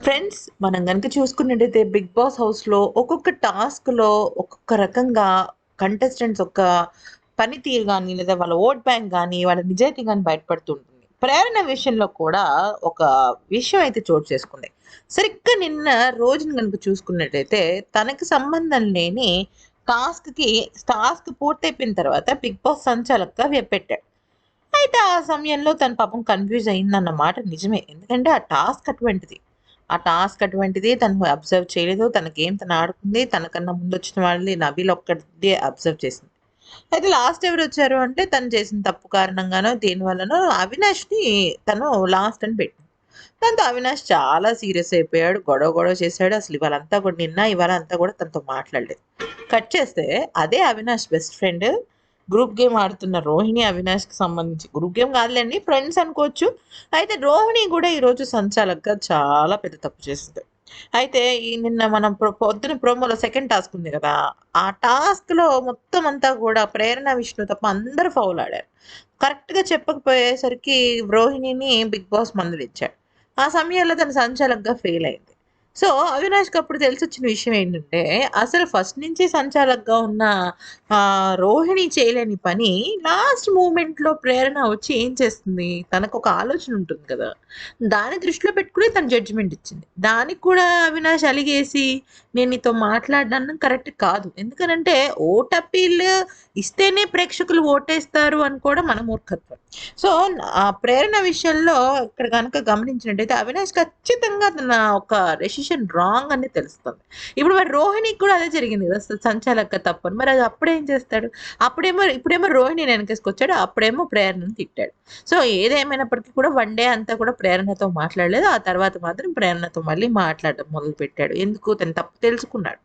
Friends మనం కనుక చూసుకున్నట్టయితే బిగ్ బాస్ హౌస్లో ఒక్కొక్క టాస్క్లో ఒక్కొక్క రకంగా కంటెస్టెంట్స్ ఒక పనితీరు కానీ లేదా వాళ్ళ ఓట్ బ్యాంక్ కానీ వాళ్ళ నిజాయితీ కానీ బయటపడుతుంటుంది. ప్రేరణ విషయంలో కూడా ఒక విషయం అయితే చోటు చేసుకుంది. సరిగ్గా నిన్న రోజుని కనుక చూసుకున్నట్టయితే తనకి సంబంధం లేని టాస్క్కి టాస్క్ పూర్తయిపోయిన తర్వాత బిగ్ బాస్ సంచాలకుగా పెట్టాడు. అయితే ఆ సమయంలో తన పాపం కన్ఫ్యూజ్ అయిందన్న మాట నిజమే. ఎందుకంటే ఆ టాస్క్ అటువంటిది. ఆ టాస్క్ అటువంటిది తను అబ్జర్వ్ చేయలేదు. తన గేమ్ తను ఆడుకుంది తనకన్నా ముందు వచ్చిన వాళ్ళని నబీల్ ఒక్కటి అబ్జర్వ్ చేసింది. అయితే లాస్ట్ ఎవరు వచ్చారు అంటే తను చేసిన తప్పు కారణంగానో దీనివల్లనో అవినాష్ని తను లాస్ట్ అని పెట్టింది. దాంతో అవినాష్ చాలా సీరియస్ అయిపోయాడు గొడవ గొడవ చేశాడు. అసలు ఇవాళంతా కూడా నిన్న ఇవాళ అంతా కూడా తనతో మాట్లాడలేదు. కట్ చేస్తే అదే Avinash best friend. Group game ఆడుతున్న రోహిణి అవినాష్కి సంబంధించి. గ్రూప్ గేమ్ కాదులేండి ఫ్రెండ్స్ అనుకోవచ్చు. అయితే రోహిణి కూడా ఈరోజు సంచాలక్గా చాలా పెద్ద తప్పు చేసింది. అయితే ఈ నిన్న మనం పొద్దున ప్రోమోలో సెకండ్ టాస్క్ ఉంది కదా ఆ టాస్క్లో మొత్తం అంతా కూడా ప్రేరణ విష్ణు తప్ప అందరూ ఫౌల్ ఆడారు. కరెక్ట్గా చెప్పకపోయేసరికి రోహిణిని బిగ్ బాస్ మందులు ఇచ్చాడు ఆ సమయంలో తన సంచాలకుగా ఫెయిల్ అయింది. సో అవినాష్కి అప్పుడు తెలిసి వచ్చిన విషయం ఏంటంటే అసలు ఫస్ట్ నుంచి సంచాలకుగా ఉన్న రోహిణి చేయలేని పని లాస్ట్ మూమెంట్లో ప్రేరణ వచ్చి ఏం చేస్తుంది? తనకు ఒక ఆలోచన ఉంటుంది కదా. దాని దృష్టిలో పెట్టుకుని తన జడ్జిమెంట్ ఇచ్చింది. దానికి కూడా అవినాష్ అలిగేసి నేను నీతో మాట్లాడడం కరెక్ట్ కాదు. ఎందుకనంటే ఓట్ అప్పీల్ ఇస్తేనే ప్రేక్షకులు ఓటేస్తారు అని కూడా మన మూర్ఖత్వం. సో ఆ ప్రేరణ విషయంలో ఇక్కడ కనుక గమనించినట్టయితే అవినాష్ ఖచ్చితంగా తన ఒక డెసిషన్ రాంగ్ అని తెలుస్తుంది. ఇప్పుడు మరి రోహిణికి కూడా అదే జరిగింది కదా సంచాలక తప్పని. మరి అది అప్పుడేం చేస్తాడు? అప్పుడేమో ఇప్పుడేమో రోహిణి వెనకేసుకొచ్చాడు అప్పుడేమో ప్రేరణను తిట్టాడు. సో ఏదేమైనప్పటికీ కూడా వన్ డే అంతా కూడా ప్రేరణతో మాట్లాడలేదు. ఆ తర్వాత మాత్రం ప్రేరణతో మళ్ళీ మాట్లాడడం మొదలు పెట్టాడు ఎందుకు? తను తప్పు del secundario.